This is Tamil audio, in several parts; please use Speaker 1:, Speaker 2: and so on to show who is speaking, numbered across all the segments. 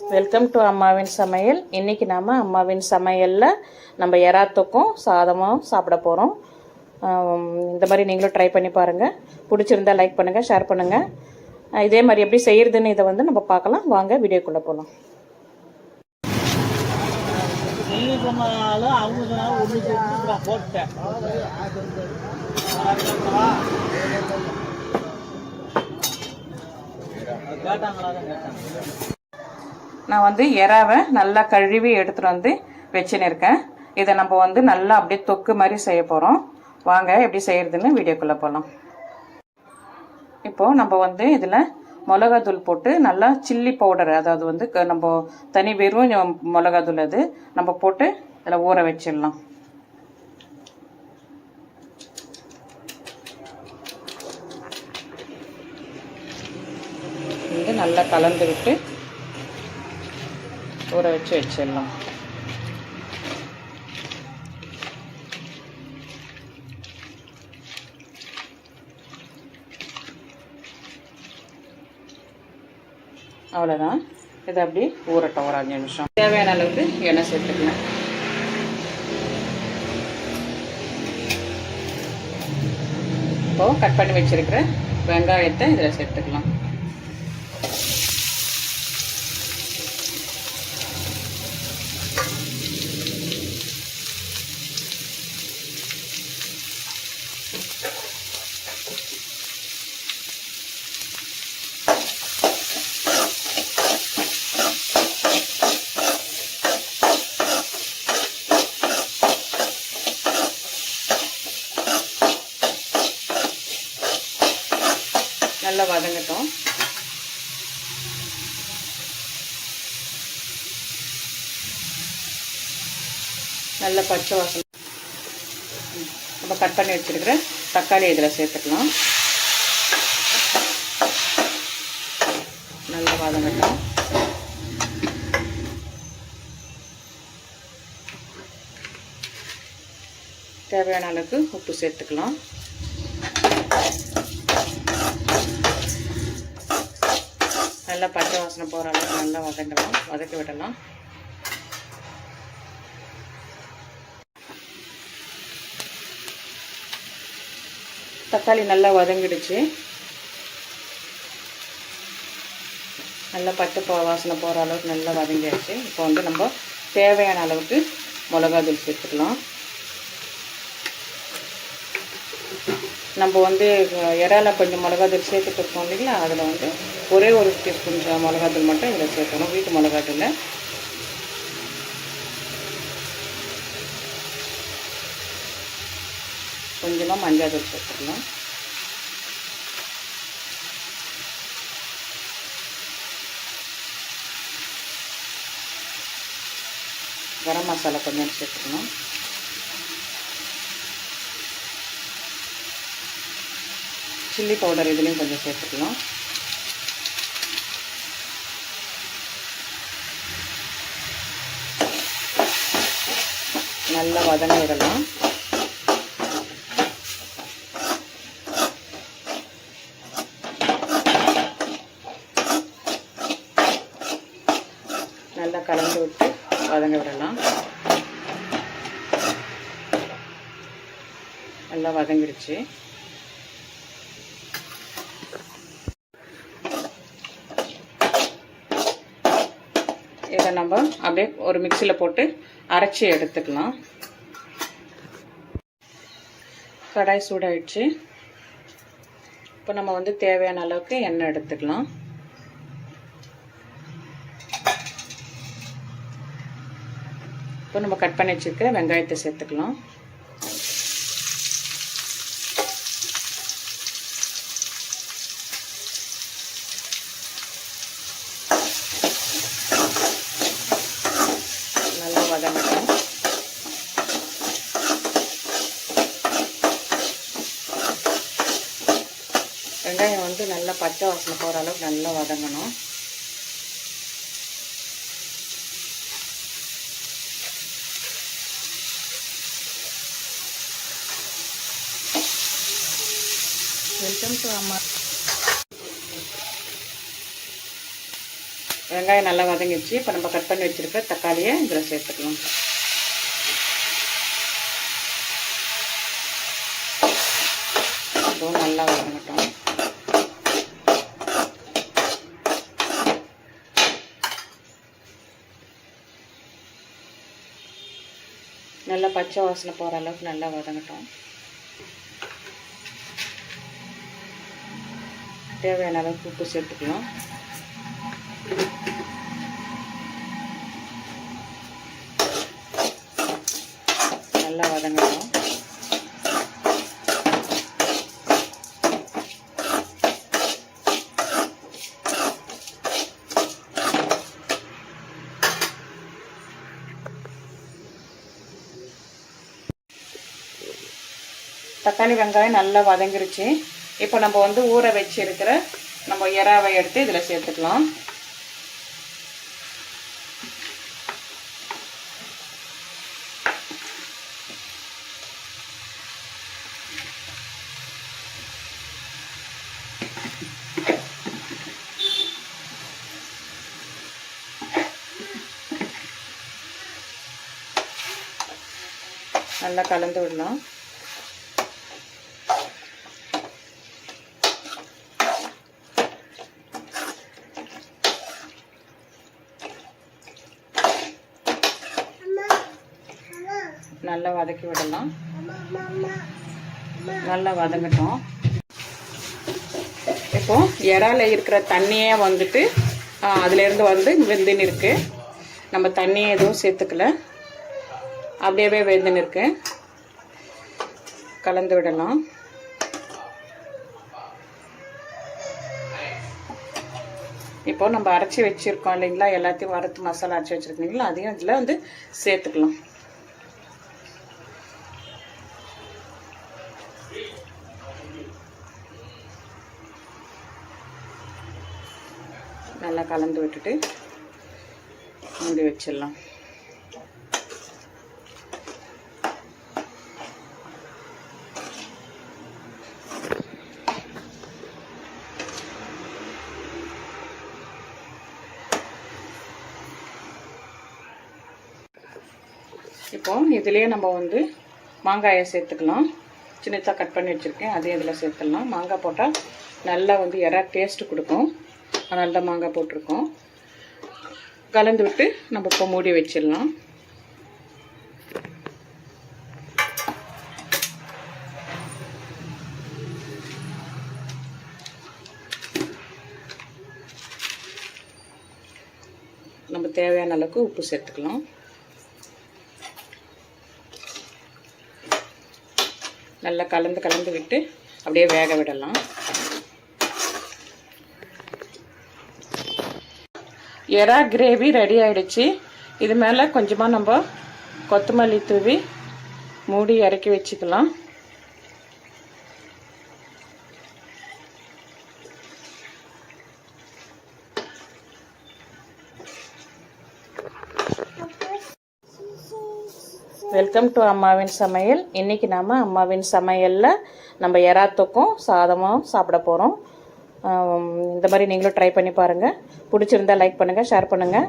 Speaker 1: வெல்கம் டு அம்மாவின் சமையல். இன்னைக்கு நாம அம்மாவின் சமையலில் நம்ம எறாத்துக்கும் சாதமும் சாப்பிட போகிறோம் இந்த மாதிரி நீங்களும் ட்ரை பண்ணி பாருங்கள் பிடிச்சிருந்தா லைக் பண்ணுங்கள் ஷேர் பண்ணுங்கள் இதே மாதிரி எப்படி செய்யறதுன்னு இதை வந்து நம்ம பார்க்கலாம். வாங்க வீடியோக்குள்ளே போகலாம்
Speaker 2: கேட்டாங்களா? கேட்டாங்க.
Speaker 1: நான் வந்து எறாவை நல்லா கழுவி எடுத்துகிட்டு வந்து வச்சுன்னு இருக்கேன் இதை நம்ம வந்து நல்லா அப்படியே தொக்கு மாதிரி செய்ய போகிறோம் வாங்க எப்படி செய்கிறதுன்னு வீடியோக்குள்ளே போகலாம் இப்போது நம்ம வந்து இதில் மிளகாத்தூள் போட்டு நல்லா சில்லி பவுடர் அதாவது வந்து க- நம்ம தனி வெறும் மிளகாத்தூள் அது நம்ம போட்டு இதில் ஊற வச்சிடலாம். வந்து நல்லா கலந்து விட்டு ஊற வச்சு வச்சிடலாம். அவ்வளோதான் இதை அப்படி ஊறட்டும் ஒரு அஞ்சு நிமிஷம். தேவையான அளவுக்கு எண்ணெய் சேர்த்துக்கலாம். இப்போ கட் பண்ணி வச்சிருக்கிற வெங்காயத்தை இதில் சேர்த்துக்கலாம் நல்லா வதங்கட்டும் நல்ல பச்சை வாசனை. நம்ம கட் பண்ணி வச்சிருக்கிற தக்காளி இதில் சேர்த்துக்கலாம். நல்லா வதங்கட்டும் தேவையான அளவுக்கு உப்பு சேர்த்துக்கலாம். நல்லா பச்சை வாசனை போகிற அளவுக்கு நல்லா வதங்கலாம். வதக்கி விடலாம். தக்காளி நல்லா வதங்கிடுச்சு. நல்லா பட்டு வாசனை போகிற அளவுக்கு நல்லா வதங்கிடுச்சு. இப்போ வந்து நம்ம தேவையான அளவுக்கு மிளகாத்தூள் சேர்த்துக்கலாம். நம்ம வந்து இறால கொஞ்சம் மிளகாத்தூள் சேர்த்துட்டு இருக்கோம் இல்லைங்களா? அதில் வந்து ஒரே ஒரு டீஸ்பூன் மிளகாத்தூள் மட்டும் இதில் சேர்க்கணும். வீட்டு மிளகாத்தூள் கொஞ்சமாக மஞ்சள் தூள் சேர்த்துக்கலாம் கரம் மசாலா கொஞ்சம் சேர்த்துக்கணும் சில்லி பவுடர் இதுலேயும் கொஞ்சம் சேர்த்துக்கலாம். நல்லா வதங்கிடலாம். கலந்து விட்டு வதங்க விடலாம். நல்லா வதங்கிடுச்சு இதை நம்ம அப்படியே ஒரு மிக்சியில் போட்டு அரைச்சி எடுத்துக்கலாம். கடாய் சூடாயிடுச்சு. இப்போ நம்ம வந்து தேவையான அளவுக்கு எண்ணெய் எடுத்துக்கலாம். இப்போ நம்ம கட் பண்ணி வச்சுருக்க வெங்காயத்தை சேர்த்துக்கலாம். நல்லா வதங்கட்டும். வெங்காயம் வந்து நல்லா பச்சை வாசனை போகிற அளவுக்கு நல்லா வதங்கணும். வெல்கம் வெங்காயம் நல்லா வதங்கிடுச்சு. இப்போ நம்ம கட் பண்ணி வச்சுருக்க தக்காளியை இதில் சேர்த்துக்கலாம். இதுவும் நல்லா வதங்கட்டும். நல்லா பச்சை வாசனை போகிற அளவுக்கு நல்லா வதங்கட்டும். தேவையான அளவுக்கு உப்பு சேர்த்துக்கலாம். நல்லா வதங்கட்டும். தக்காளி வெங்காயம் நல்லா வதங்கிருச்சு. இப்போ நம்ம வந்து ஊற வச்சு இருக்கிற நம்ம இறாவை எடுத்து இதில் சேர்த்துக்கலாம். நல்லா கலந்து விடலாம். நல்லா வதக்கி விடலாம். நல்லா வதங்கட்டும். இப்போ இறால இருக்கிற தண்ணியே வந்துட்டு அதுலேருந்து வந்து வெந்துன்னு இருக்கு. நம்ம தண்ணியை எதுவும் சேர்த்துக்கல. அப்படியே வெந்துன்னு இருக்கு. கலந்து விடலாம். இப்போ நம்ம அரைச்சி வச்சிருக்கோம் இல்லைங்களா? எல்லாத்தையும் வறுத்து மசாலா அரைச்சி வச்சிருக்கீங்களா? அதையும் இதில் வந்து சேர்த்துக்கலாம். நல்லா கலந்து விட்டுட்டு மூடி வச்சிடலாம். இப்போ இதுலேயே நம்ம வந்து மாங்காயை சேர்த்துக்கலாம். சின்னதாக கட் பண்ணி வச்சுருக்கேன். அதையும் இதில் சேர்த்துடலாம். மாங்காய் போட்டால் நல்லா வந்து இறா டேஸ்ட்டு கொடுக்கும். அதனால தான் மாங்காய் போட்டிருக்கோம். கலந்து விட்டு நம்ம இப்போ மூடி வச்சிடலாம். நம்ம தேவையான அளவுக்கு உப்பு சேர்த்துக்கலாம். நல்லா கலந்து கலந்து விட்டு அப்படியே வேக விடலாம். எறா கிரேவி ரெடி ஆகிடுச்சு இது மேலே கொஞ்சமாக நம்ம கொத்தமல்லி தூவி மூடி இறக்கி வச்சுக்கலாம். வெல்கம் டு அம்மாவின் சமையல். இன்னைக்கு நாம் அம்மாவின் சமையலில் நம்ம எறாத்துக்கும் சாதமும் சாப்பிட போகிறோம் இந்த மாதிரி நீங்களும் ட்ரை பண்ணி பாருங்கள் பிடிச்சிருந்தா லைக் பண்ணுங்கள் ஷேர் பண்ணுங்கள்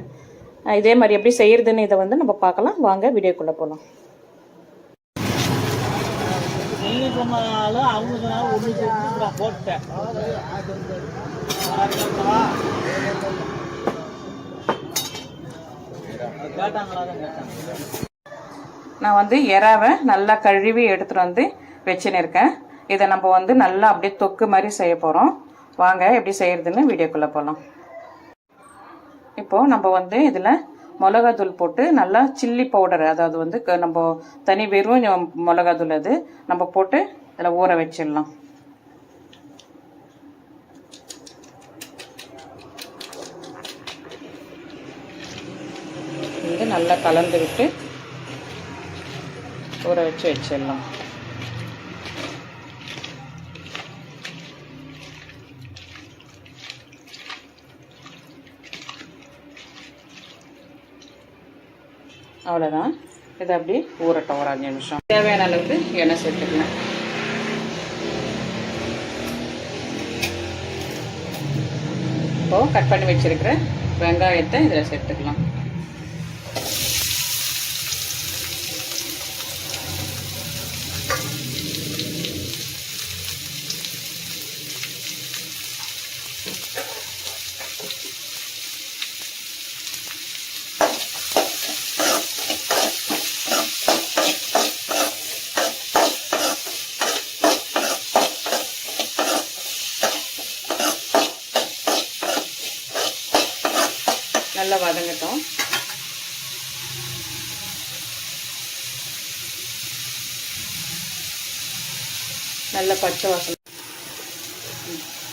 Speaker 1: இதே மாதிரி எப்படி செய்கிறதுன்னு இதை வந்து நம்ம பார்க்கலாம். வாங்க வீடியோக்குள்ளே போகலாம்
Speaker 2: அவங்க நான்
Speaker 1: நான் வந்து எறாவை நல்லா கழுவி எடுத்துகிட்டு வந்து வச்சுன்னு இருக்கேன். இதை நம்ம வந்து நல்லா அப்படியே தொக்கு மாதிரி செய்ய போகிறோம் வாங்க எப்படி செய்கிறதுன்னு வீடியோக்குள்ளே போகலாம் இப்போது நம்ம வந்து இதில் மிளகாத்தூள் போட்டு நல்லா சில்லி பவுடர் அதாவது வந்து க- நம்ம தனி வெறும் மிளகாத்தூள் அது நம்ம போட்டு இதில் ஊற வச்சிடலாம். வந்து நல்லா கலந்து விட்டு ஊற வச்சு வச்சிடலாம். அவ்வளோதான் இதை அப்படி ஊறட்டும் ஒரு அஞ்சு நிமிஷம். தேவையான அளவுக்கு எண்ணெய் சேர்த்துக்கலாம். இப்போ கட் பண்ணி வச்சுருக்கிற வெங்காயத்தை இதில் சேர்த்துக்கலாம். நல்லா வதங்கட்டும். நல்ல பச்சை வாசனை.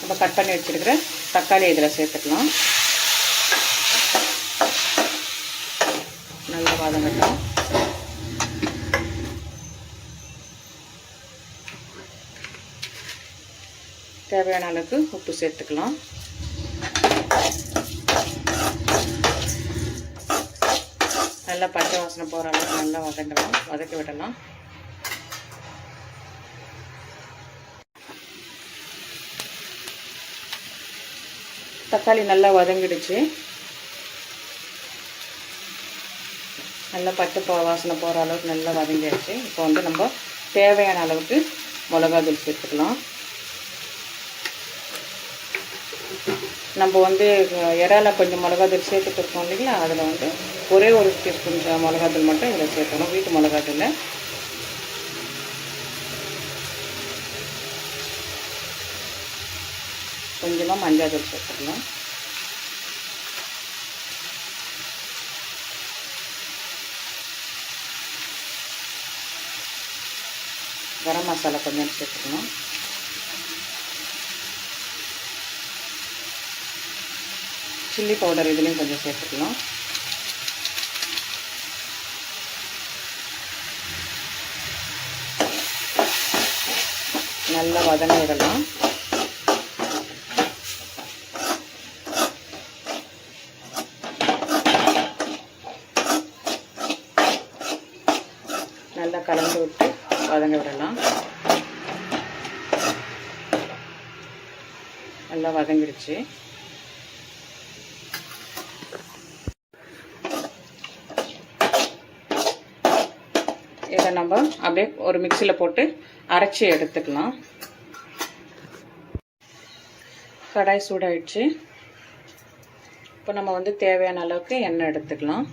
Speaker 1: நம்ம கட் பண்ணி வச்சிருக்கிற தக்காளி இதில் சேர்த்துக்கலாம். நல்ல வதங்கட்டும். தேவையான அளவுக்கு உப்பு சேர்த்துக்கலாம். நல்லா பச்சை வாசனை போகிற அளவுக்கு நல்லா வதங்கலாம் வதக்கி விடலாம். தக்காளி நல்லா வதங்கிடுச்சு. நல்லா பச்சை போ வாசனை போகிற அளவுக்கு நல்லா வதங்கிடுச்சு. இப்போ வந்து நம்ம தேவையான அளவுக்கு மிளகாத்தூள் சேர்த்துக்கலாம். நம்ம வந்து இறால கொஞ்சம் மிளகாத்தூள் சேர்த்துட்டு இருக்கோம் இல்லைங்களா? அதில் வந்து ஒரே ஒரு டீஸ்பூன் மிளகாத்தூள் மட்டும் இதில் சேர்க்கணும் வீட்டு மிளகாத்தூள். கொஞ்சமாக மஞ்சாத்தூள் சேர்த்துக்கலாம் கரம் மசாலா கொஞ்சம் சேர்த்துக்கணும். சில்லி பவுடர் இதுலேயும் கொஞ்சம் சேர்த்துக்கலாம். நல்லா வதங்கிடலாம். நல்லா கலந்து விட்டு வதங்க விடலாம். நல்லா வதங்கிடுச்சு. அதை நம்ம அப்படியே ஒரு மிக்சியில் போட்டு அரைச்சி எடுத்துக்கலாம். கடாய் சூடாயிடுச்சு. இப்போ நம்ம வந்து தேவையான அளவுக்கு எண்ணெய் எடுத்துக்கலாம்.